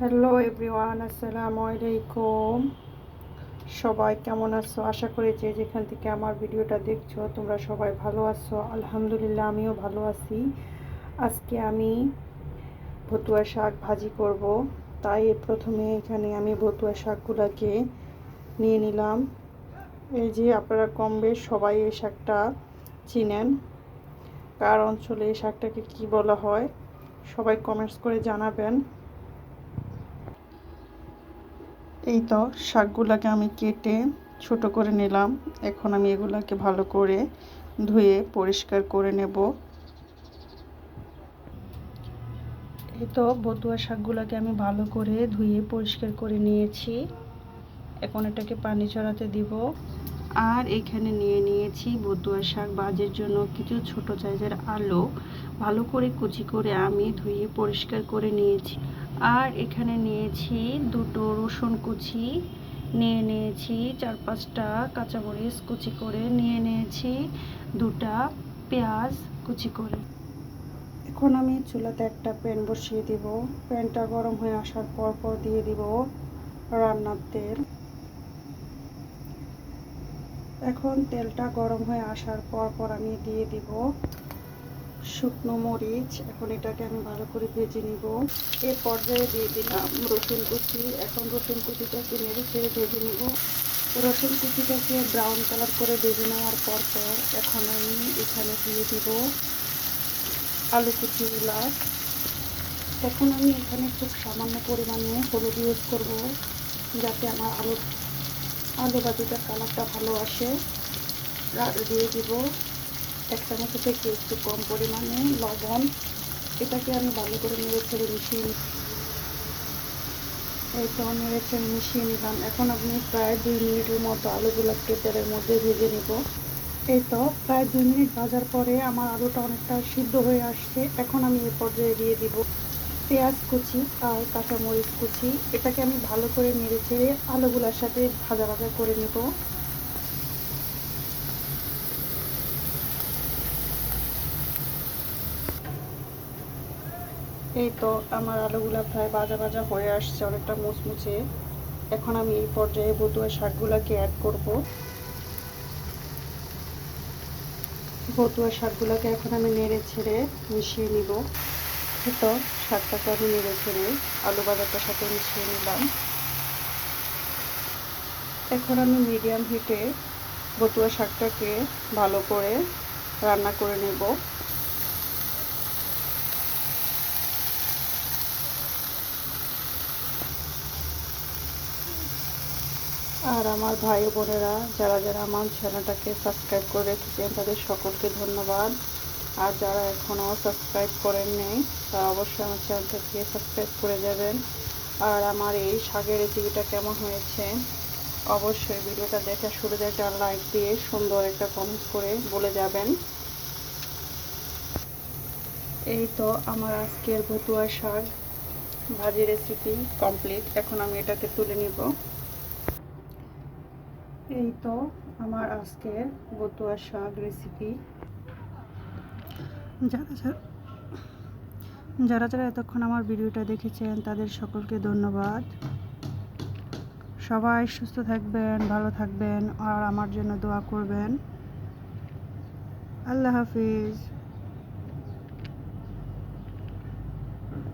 Hello everyone আসসালামু আলাইকুম। সবাই কেমন আছো? আশা করি যে যেখান থেকে আমার ভিডিওটা দেখছ, তোমরা সবাই ভালো আছো। আলহামদুলিল্লাহ, আমিও ভালো আছি। আজকে আমি ভতুয়া শাক ভাজি করব। তাই প্রথমে এখানে আমি ভতুয়া শাকগুলোকে নিয়ে নিলাম। এই যে আপনারা কম বেশ সবাই এই শাকটা চিনেন। কার অঞ্চলে এই শাকটাকে কি বলা হয়, সবাই কমেন্টস করে জানাবেন। এই তো, শাকগুলোকে আমি কেটে ছোট করে নিলাম। এখন আমি এগুলাকে ভালো করে ধুয়ে পরিষ্কার করে নেব। এই তো, বতুয়া শাকগুলোকে আমি ভালো করে ধুয়ে পরিষ্কার করে নিয়েছি। এখন এটাকে পানি চড়াতে দিব। আর এখানে নিয়ে নিয়েছি বতুয়া শাক বাজের জন্য কিছু ছোট সাইজের আলু। ভালো করে কুচি করে আমি ধুয়ে পরিষ্কার করে নিয়েছি। আর এখানে নিয়েছি দুটো রসুন কুচি, নিয়ে নিয়েছি চার পাঁচটা কাঁচামরিচ কুচি করে, নিয়ে নিয়েছি দুটা পেঁয়াজ কুচি করে। এখন আমি চুলাতে একটা প্যান বসিয়ে দিব। প্যানটা গরম হয়ে আসার পর পর দিয়ে দিব রান্নার তেল। এখন তেলটা গরম হয়ে আসার পর পর আমি দিয়ে দিব শুকনো মরিচ, এখন এটাকে আমি ভালো করে ভেজে নিব। এ পর্যায়ে দিয়ে দিলাম রসুন কুচি। এখন রসুন কুচিটাকে নেড়ে ছেড়ে ভেজে নিব। রসুন কুচিটাকে ব্রাউন কালার করে ভেজে নেওয়ার পর পর এখন আমি এখানে দিয়ে দিব আলু কুচিগুলা। এখন আমি এখানে খুব সামান্য পরিমাণে হলুদ ইউজ করব, যাতে আমার আলু আলু ভাজিটার কালারটা ভালো আসে। দিয়ে দিব এক চামচ থেকে একটু কম পরিমাণে লবণ। এটাকে আমি ভালো করে নেড়ে ছেড়ে মিশিয়ে নিই তো নেড়ে ছেড়ে মিশিয়ে নিলাম। এখন আপনি প্রায় দুই মিনিটের মতো আলুগুলোকে তেলের মধ্যে ভেজে নিব। এই তো প্রায় দুই মিনিট ভাজার পরে আমার আলুটা অনেকটা সিদ্ধ হয়ে আসছে। এখন আমি এ পর্যায়ে দিয়ে দিব পেঁয়াজ কুচি আর কাঁচামরিচ কুচি। এটাকে আমি ভালো করে নেড়ে ছেড়ে আলুগুলোর সাথে ভাজা ভাজা করে নেব। এই তো আমার আলুগুলো প্রায় ভাজা ভাজা হয়ে আসছে, অনেকটা মুচমুচে। এখন আমি এই পর্যায়ে বতুয়া শাকগুলোকে অ্যাড করব। বতুয়া শাকগুলোকে এখন আমি নেড়ে ছেড়ে মিশিয়ে নিব। তো শাকটাকে আমি নেড়ে ছেড়ে আলু বাজারটার সাথে মিশিয়ে নিলাম। এখন আমি মিডিয়াম হিটে বতুয়া শাকটাকে ভালো করে রান্না করে নেব। আর আমার ভাই বোনেরা, যারা যারা আমার চ্যানেলটাকে সাবস্ক্রাইব করে রেখেছেন, তাদের সকলকে ধন্যবাদ। আর যারা এখনও সাবস্ক্রাইব করেন নেই, তারা অবশ্যই আমার চ্যানেলটাকে সাবস্ক্রাইব করে যাবেন। আর আমার এই শাকের রেসিপিটা কেমন হয়েছে, অবশ্যই ভিডিওটা দেখে শুরু একটা লাইক দিয়ে সুন্দর একটা কমেন্ট করে বলে যাবেন। এই তো আমার আজকের ভতুয়া শাক, ভাজি রেসিপি কমপ্লিট এখন আমি এটাকে তুলে নিব। এই তো আমার আজকের বতুয়া শাক রেসিপি যারা যারা যারা যারা এতক্ষণ আমার ভিডিওটা দেখেছেন, তাদের সকলকে ধন্যবাদ। সবাই সুস্থ থাকবেন, ভালো থাকবেন, আর আমার জন্য দোয়া করবেন। আল্লাহ হাফিজ।